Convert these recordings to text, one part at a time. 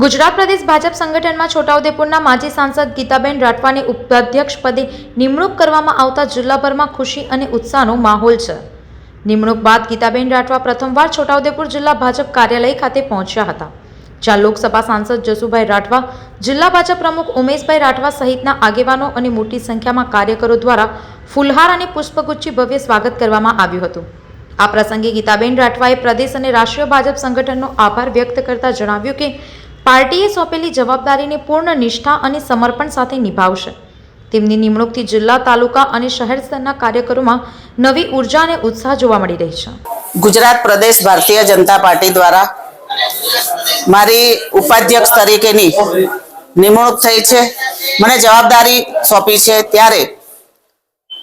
ગુજરાત પ્રદેશ ભાજપ સંગઠનમાં છોટાઉદેપુરના માજી સાંસદ ગીતાબેન રાઠવાની ઉપાધ્યક્ષ પદે નિમણૂક કરવામાં આવતા જિલ્લાભરમાં ખુશી અને ઉત્સાહનો માહોલ છે. નિમણૂક બાદ ગીતાબેન રાઠવા પ્રથમવાર છોટાઉદેપુર જિલ્લા ભાજપ કાર્યાલય ખાતે પહોંચ્યા હતા. જ્યાં લોકસભા સાંસદ જસુભાઈ રાઠવા, જિલ્લા ભાજપ પ્રમુખ ઉમેશભાઈ રાઠવા સહિતના આગેવાનો અને મોટી સંખ્યામાં કાર્યકરો દ્વારા ફુલહાર અને પુષ્પગુચ્છી ભવ્ય સ્વાગત કરવામાં આવ્યું હતું. આ પ્રસંગે ગીતાબેન રાઠવાએ પ્રદેશ અને રાષ્ટ્રીય ભાજપ સંગઠનનો આભાર વ્યક્ત કરતા જણાવ્યું કે પાર્ટીએ સોંપેલી જવાબદારીને પૂર્ણ નિષ્ઠા અને સમર્પણ સાથે નિભાવશે. તેમની નિમણૂકથી જિલ્લા, તાલુકા અને શહેર સ્તરના કાર્યકરોમાં નવી ઊર્જા અને ઉત્સાહ જોવા મળી રહી છે. ગુજરાત પ્રદેશ ભારતીય જનતા પાર્ટી દ્વારા મારી ઉપાધ્યક્ષ તરીકેની નિમણૂક થઈ છે. મને જવાબદારી સોંપી છે ત્યારે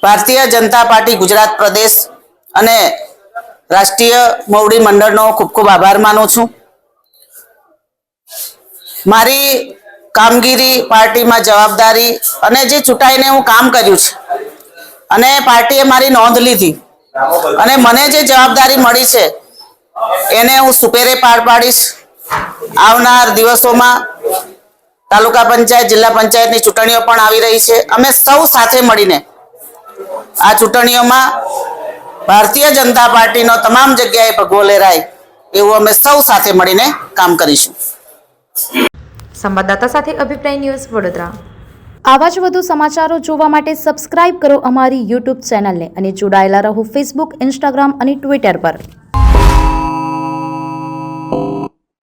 ભારતીય જનતા પાર્ટી ગુજરાત પ્રદેશ અને રાષ્ટ્રીય મોવડી મંડળનો ખૂબ ખૂબ આભાર માનું છું. મારી કામગીરી, પાર્ટીમાં જવાબદારી અને જે ચૂંટાઈને હું કામ કર્યું છે. અને પાર્ટીએ મારી નોંધ લીધી. અને મને જે જવાબદારી મળી છે, એને હું સુપેરે પાર પાડીશ. આવનાર દિવસોમાં તાલુકા પંચાયત, જિલ્લા પંચાયતની ચૂંટણીઓ પણ આવી રહી છે. અમે સૌ સાથે મળીને આ ચૂંટણીઓમાં ભારતીય જનતા પાર્ટીનો તમામ જગ્યાએ ભગવો લહેરાય એવું અમે સૌ સાથે મળીને કામ કરીશું. સંવાદદાતા સાથે અભિપ્રાય ન્યૂઝ વડોદરા. આવા જ વધુ સમાચારો જોવા માટે સબસ્ક્રાઇબ કરો અમારી યુટ્યુબ ચેનલને અને જોડાયેલા રહો ફેસબુક, ઇન્સ્ટાગ્રામ અને ટ્વિટર પર.